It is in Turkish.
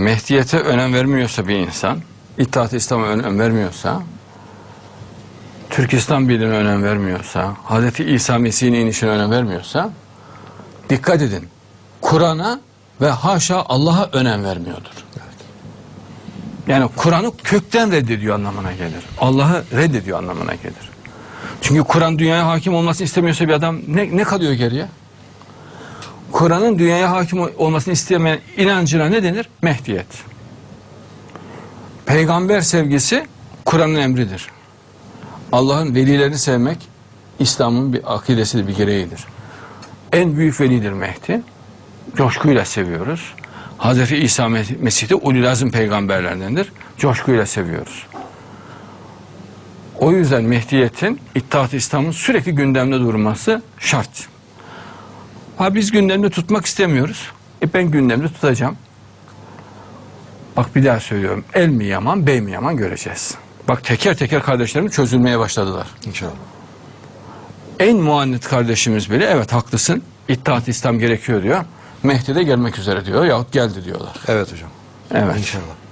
Mehdiyete önem vermiyorsa bir insan, İttihat-ı İslam'a önem vermiyorsa, Türk İslam Birliği'ne önem vermiyorsa, Hz. İsa Mesih'in inişine önem vermiyorsa, dikkat edin, Kur'an'a ve haşa Allah'a önem vermiyordur. Yani Kur'an'ı kökten reddediyor anlamına gelir. Allah'ı reddediyor anlamına gelir. Çünkü Kur'an dünyaya hakim olmasını istemiyorsa bir adam ne, ne kalıyor geriye? Kur'an'ın dünyaya hakim olmasını istemeyen inancına ne denir? Mehdiyet. Peygamber sevgisi Kur'an'ın emridir. Allah'ın velilerini sevmek İslam'ın bir akidesidir, bir gereğidir. En büyük velidir Mehdi. Coşkuyla seviyoruz. Hazreti İsa Mesih de ululazım peygamberlerindendir. Coşkuyla seviyoruz. O yüzden Mehdiyet'in İttihat-ı İslam'ın sürekli gündemde durması şart. Ha biz gündemde tutmak istemiyoruz. E ben gündemde tutacağım. Bak bir daha söylüyorum. El mi yaman, bey mi yaman göreceğiz. Bak teker teker kardeşlerim çözülmeye başladılar. İnşallah. En muannit kardeşimiz bile evet haklısın. İttihat-ı İslam gerekiyor diyor. Mehdi de gelmek üzere diyor yahut geldi diyorlar. Evet hocam. Evet. İnşallah.